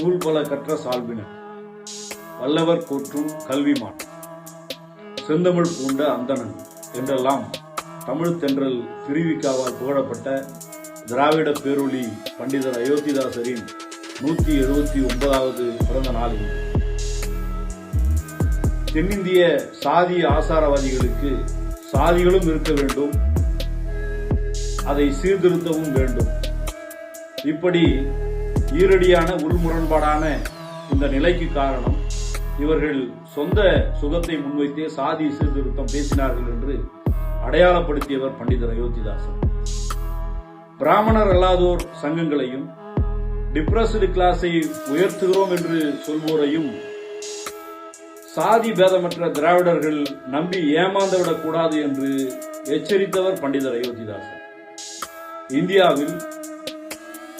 நூல் பல கற்ற சால்பினர் வல்லவர் போற்றும் கல்விமான் செந்தமிழ் பூண்ட அந்தணன் என்றெல்லாம் தமிழ் தென்றல் திருவிக்காவால் புகழப்பட்ட திராவிட பேரொளி பண்டிதர் அயோத்திதாசரின் நூத்தி எழுபத்தி ஒன்பதாவது பிறந்த நாளில் தென்னிந்திய சாதி ஆசாரவாதிகளுக்கு சாதிகளும் இருக்க வேண்டும். அதை சீர்திருத்தவும் வேண்டும். இப்படி ஈரடியான உள்முரண்பாடான இந்த நிலைக்கு காரணம் இவர்கள் சொந்த சுகத்தை முன்வைத்தே சாதி சீர்திருத்தம் பேசினார்கள் என்று அடையாளப்படுத்தியவர் பண்டிதர் அயோத்திதாசன் பிராமணர் அல்லாதோர் சங்கங்களையும் டிப்ரஸ்டு கிளாஸை உயர்த்துகிறோம் என்று சொல்வோரையும் சாதி பேதமற்ற திராவிடர்கள் நம்பி ஏமாந்துவிடக் கூடாது என்று எச்சரித்தவர் பண்டிதர் அயோத்திதாசன் இந்தியாவில்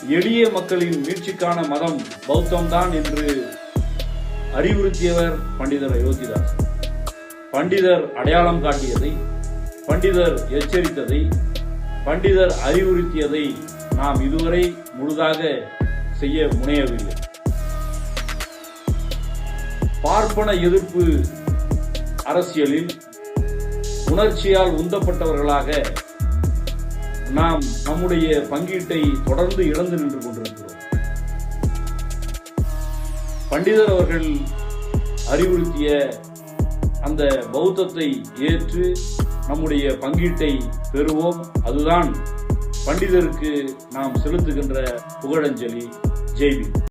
எளிய மக்களின் மீட்சிக்கான மதம் பௌத்தம்தான் என்று அறிவுறுத்தியவர் பண்டிதர் அயோத்திதாஸ். பண்டிதர் அடையாளம் காட்டியதை பண்டிதர் எச்சரித்ததை பண்டிதர் அறிவுறுத்தியதை நாம் இதுவரை முழுதாக செய்ய முனையவில்லை. பார்ப்பன எதிர்ப்பு அரசியலில் உணர்ச்சியால் உந்தப்பட்டவர்களாக நாம் நம்முடைய பங்கீட்டை தொடர்ந்து இழந்து நின்று கொண்டிருக்கிறோம். பண்டிதர் அவர்கள் அறிவுறுத்திய அந்த பௌத்தத்தை ஏற்று நம்முடைய பங்கீட்டை பெறுவோம். அதுதான் பண்டிதருக்கு நாம் செலுத்துகின்ற புகழஞ்சலி. ஜெய்வி